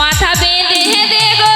মাথা বেঁধে দে গো।